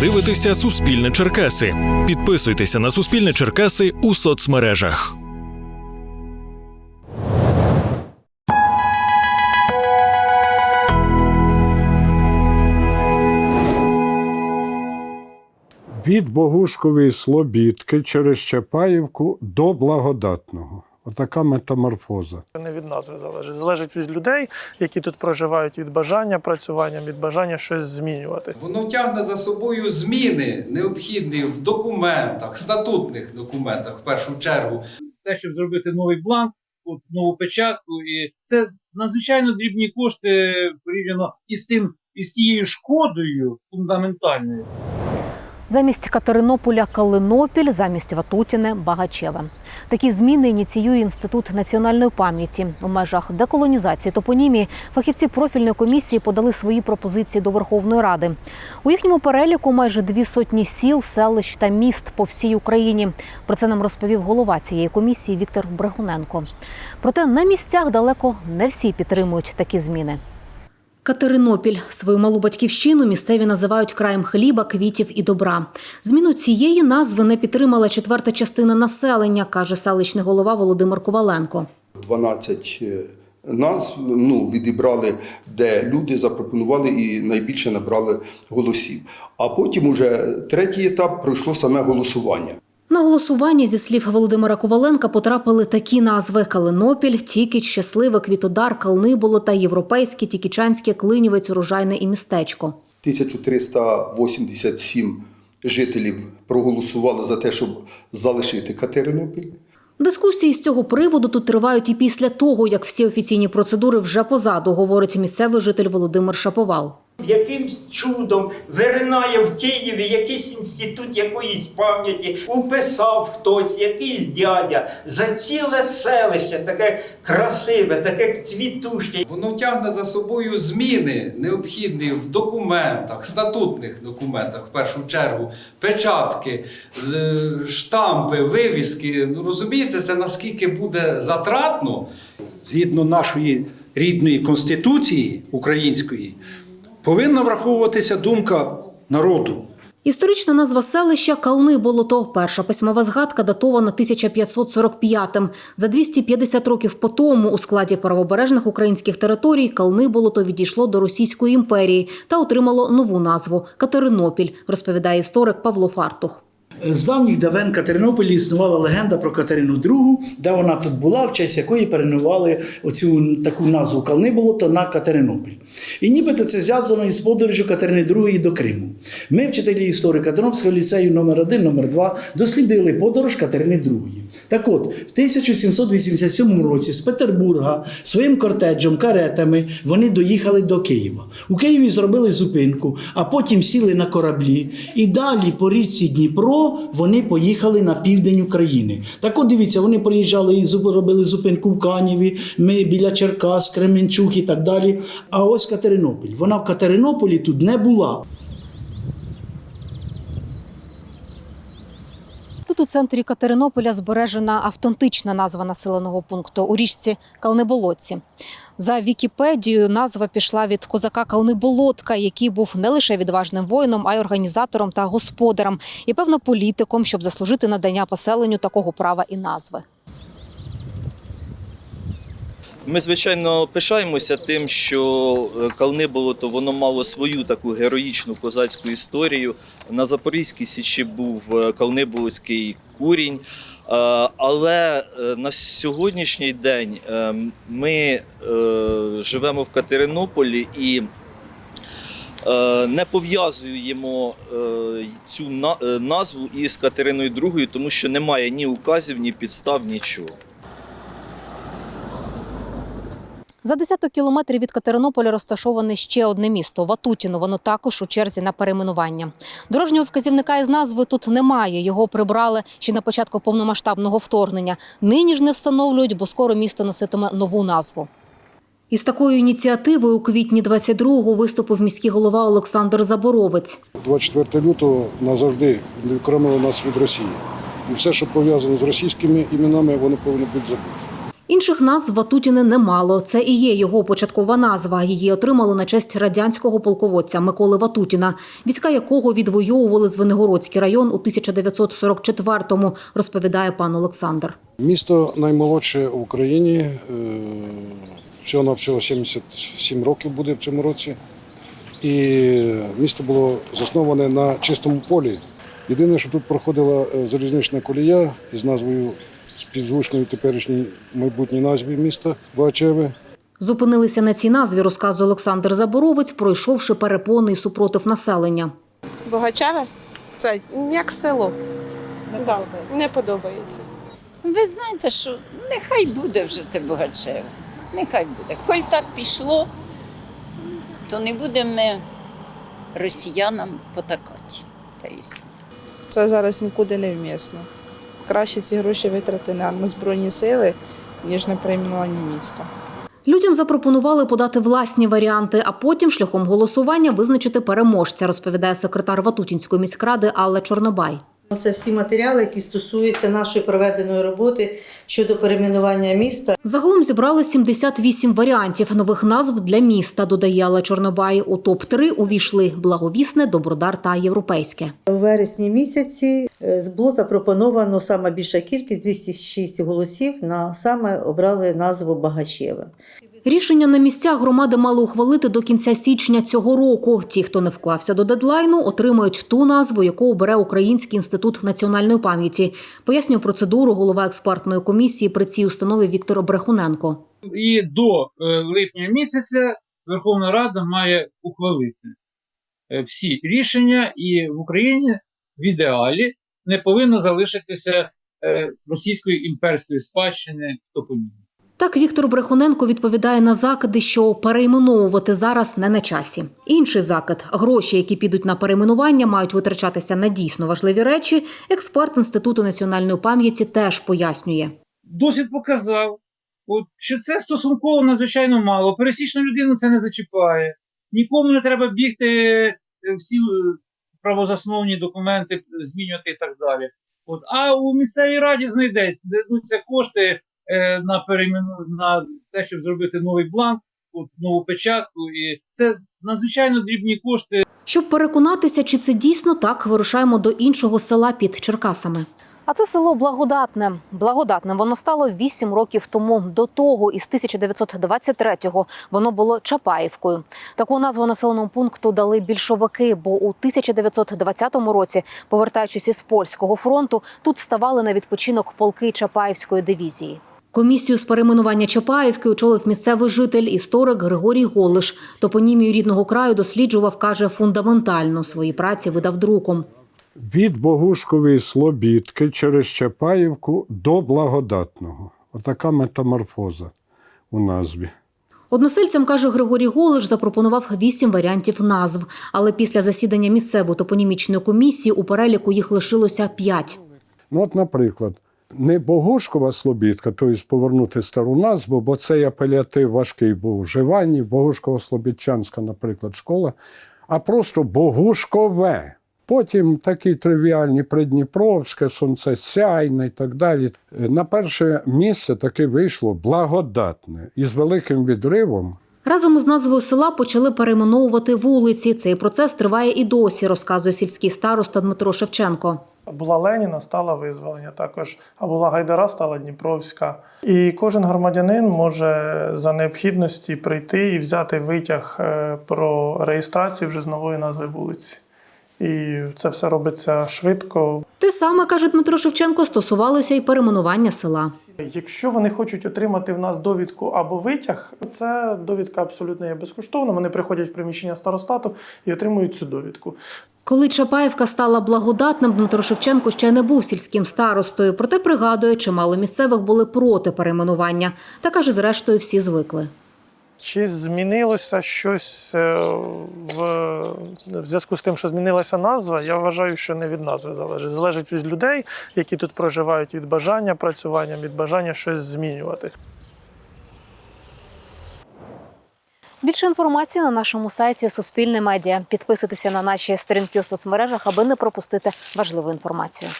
дивитеся Суспільне Черкаси. Підписуйтеся на Суспільне Черкаси у соцмережах. Від Богушкової Слобідки через Чапаївку до Благодатного. Отака метаморфоза. не від назви залежить. Залежить від людей, які тут проживають, від бажання працювання, від бажання щось змінювати. Воно тягне за собою зміни, необхідні в документах, статутних документах в першу чергу. те, щоб зробити новий бланк, от, нову печатку, і це надзвичайно дрібні кошти порівняно із тим, із тією шкодою фундаментальною. Замість Катеринополя Калинопіль, замість Ватутіне Багачеве. Такі зміни ініціює інститут національної пам'яті. У межах деколонізації топонімії фахівці профільної комісії подали свої пропозиції до Верховної Ради. У їхньому переліку майже дві сотні сіл, селищ та міст по всій Україні. Про це нам розповів голова цієї комісії Віктор Брехуненко. Проте на місцях далеко не всі підтримують такі зміни. Катеринопіль свою малу батьківщину місцеві називають краєм хліба, квітів і добра. Зміну цієї назви не підтримала четверта частина населення, каже селищний голова Володимир Коваленко. 12 е, назв ну, відібрали, де люди запропонували і найбільше набрали голосів. А потім уже третій етап пройшло саме голосування. На голосування, зі слів Володимира Коваленка, потрапили такі назви: Калинопіль, Тікіч, Щасливе, Квітодар, Калниболо та Європейське, Тікічанське, Клинівець, Урожайне і містечко. 1387 жителів проголосували за те, щоб залишити Катеринопіль. Дискусії з цього приводу тут тривають і після того, як всі офіційні процедури вже позаду, говорить місцевий житель Володимир Шаповал. Якимсь чудом виринає в Києві якийсь інститут якоїсь пам'яті, уписав хтось, якийсь дядя за ціле селище, таке красиве, таке цвітуще. Воно тягне за собою зміни, необхідні в документах, статутних документах в першу чергу, печатки, е, штампи, вивіски. Ну розумієте, це наскільки буде затратно. згідно нашої рідної конституції української, повинна враховуватися думка народу. Історична назва селища Кални Болото. Перша письмова згадка датована 1545-м. За 250 років по тому у складі правобережних українських територій Кални Болото відійшло до Російської імперії та отримало нову назву Катеринопіль, розповідає історик Павло Фартух. З давніх давен Катеринополі існувала легенда про Катерину II, де вона тут була, в честь якої перейменували оцю таку назву Калниболото на Катеринополь. І нібито це зв'язано із подорожю Катерини II до Криму. Ми, вчителі історії Катеринопільського ліцею номер 1 номер 2 дослідили подорож Катерини II. Так от, в 1787 році з Петербурга своїм кортеджем, каретами вони доїхали до Києва. У Києві зробили зупинку, а потім сіли на кораблі. І далі по річці Дніпро вони поїхали на південь України. Так от дивіться, вони приїжджали і робили зупинку в Канєві, ми біля Черкас, Кременчук і так далі. А ось Катеринополь. Вона в Катеринополі тут не була. Тут у центрі Катеринополя збережена автентична назва населеного пункту у річці Калнеболоці. За Вікіпедією назва пішла від козака Калнеболотка, який був не лише відважним воїном, а й організатором та господарем, і певно політиком, щоб заслужити надання поселенню такого права і назви. Ми, звичайно, пишаємося тим, що е, Калниболото воно мало свою таку героїчну козацьку історію. На Запорізькій Січі був е, Калниболоцький курінь. Е, Але на сьогоднішній день ми живемо в Катеринополі і не пов'язуємо цю назву із Катериною II, тому що немає ні указів, ні підстав, нічого. За десяток кілометрів від Катеринополя розташоване ще одне місто Ватутіно. Воно також у черзі на перейменування. Дорожнього вказівника із назви тут немає. Його прибрали ще на початку повномасштабного вторгнення. Нині ж не встановлюють, бо скоро місто носитиме нову назву. Із такою ініціативою у квітні 22-го виступив міський голова Олександр Заборовець. 24 лютого назавжди відокремили нас від Росії. І все, що пов'язано з російськими іменами, вони повинні бути забуті. Інших назв Ватутіни немало. Це і є його початкова назва. Її отримало на честь радянського полководця Миколи Ватутіна, війська якого відвоювали Звенигородський район у 1944-му, розповідає пан Олександр. Місто наймолодше в Україні. Всього на всього 77 років буде в цьому році. І місто було засноване на чистому полі. Єдине, що тут проходила е, залізнична колія із назвою співзвучною теперішній майбутній назві міста Багачеве. Зупинилися на цій назві, розказує Олександр Заборовець, пройшовши перепони і супротив населення. Богачеве? Це як село. Не, да, не подобається. Ви знаєте, що нехай буде вже те Богачеве. Нехай буде. Коль так пішло, то не будемо ми росіянам потакати. Та. Це зараз нікуди не вмісно. Краще ці гроші витрати на, Збройні сили, ніж на перейменування міста. Людям запропонували подати власні варіанти, а потім шляхом голосування визначити переможця, розповідає секретар Ватутінської міськради Алла Чорнобай. Це всі матеріали, які стосуються нашої проведеної роботи щодо перейменування міста. Загалом зібрали 78 варіантів нових назв для міста, додає Алла Чорнобай. У топ-3 увійшли благовісне, добродар та європейське. У вересні місяці було запропоновано саме більша кількість 206 голосів. На саме обрали назву Багачеве. Рішення на місцях громади мали ухвалити до кінця січня цього року. Ті, хто не вклався до дедлайну, отримають ту назву, яку обере Український інститут національної пам'яті. Пояснює процедуру голова експертної комісії при цій установі Віктор Брехуненко. І до е, липня місяця Верховна Рада має ухвалити е, всі рішення, і в Україні в ідеалі не повинно залишитися е, російської імперської спадщини в топонімі. Так Віктор Брехуненко відповідає на закиди, що перейменовувати зараз не на часі. Інший закид гроші, які підуть на перейменування, мають витрачатися на дійсно важливі речі. Експерт інституту національної пам'яті теж пояснює. Досвід показав, от, що це стосунково надзвичайно мало. Пересічну людину це не зачіпає. Нікому не треба бігти е, всі е, правозасновні документи змінювати і так далі. От, а у місцевій раді знайдеться кошти е, на переймену на те, щоб зробити новий бланк, от, нову печатку. І це надзвичайно дрібні кошти. Щоб переконатися, чи це дійсно так, вирушаємо до іншого села під Черкасами. А це село Благодатне. Благодатним воно стало вісім років тому. До того, із 1923-го, воно було Чапаївкою. Таку назву населеному пункту дали більшовики, бо у 1920 році, повертаючись із польського фронту, тут ставали на відпочинок полки Чапаївської дивізії. Комісію з перейменування Чапаївки очолив місцевий житель, історик Григорій Голиш. Топонімію рідного краю досліджував, каже, фундаментально. Свої праці видав друком. Від Богушкової Слобідки через Чапаївку до Благодатного. Отака метаморфоза у назві. Односельцям, каже Григорій Голиш, запропонував вісім варіантів назв. Але після засідання місцевої топонімічної комісії у переліку їх лишилося п'ять. Ну, от, наприклад, не Богушкова Слобідка, тобто повернути стару назву, бо цей апелятив важкий був вживанні, Богушкова Слобідчанська, наприклад, школа, а просто Богушкове. Потім такі тривіальні Придніпровське, Сонцесяйне і так далі. На перше місце таки вийшло благодатне і з великим відривом. Разом із назвою села почали перейменовувати вулиці. Цей процес триває і досі, розказує сільський староста Дмитро Шевченко. Була Леніна, стала визволення також, а була Гайдара, стала Дніпровська. І кожен громадянин може за необхідності прийти і взяти витяг е, про реєстрацію вже з нової назви вулиці. І це все робиться швидко. Те саме, каже Дмитро Шевченко, стосувалося і перейменування села. Якщо вони хочуть отримати в нас довідку або витяг, це довідка абсолютно є безкоштовна. Вони приходять в приміщення старостату і отримують цю довідку. Коли Чапаївка стала благодатним, Дмитро Шевченко ще не був сільським старостою. Проте пригадує, чимало місцевих були проти перейменування. Та каже, зрештою, всі звикли. Чи змінилося щось е, в, в зв'язку з тим, що змінилася назва? Я вважаю, що не від назви залежить. Залежить від людей, які тут проживають, від бажання працювання, від бажання щось змінювати. Більше інформації на нашому сайті Суспільне медіа. Підписуйтеся на наші сторінки у соцмережах, аби не пропустити важливу інформацію.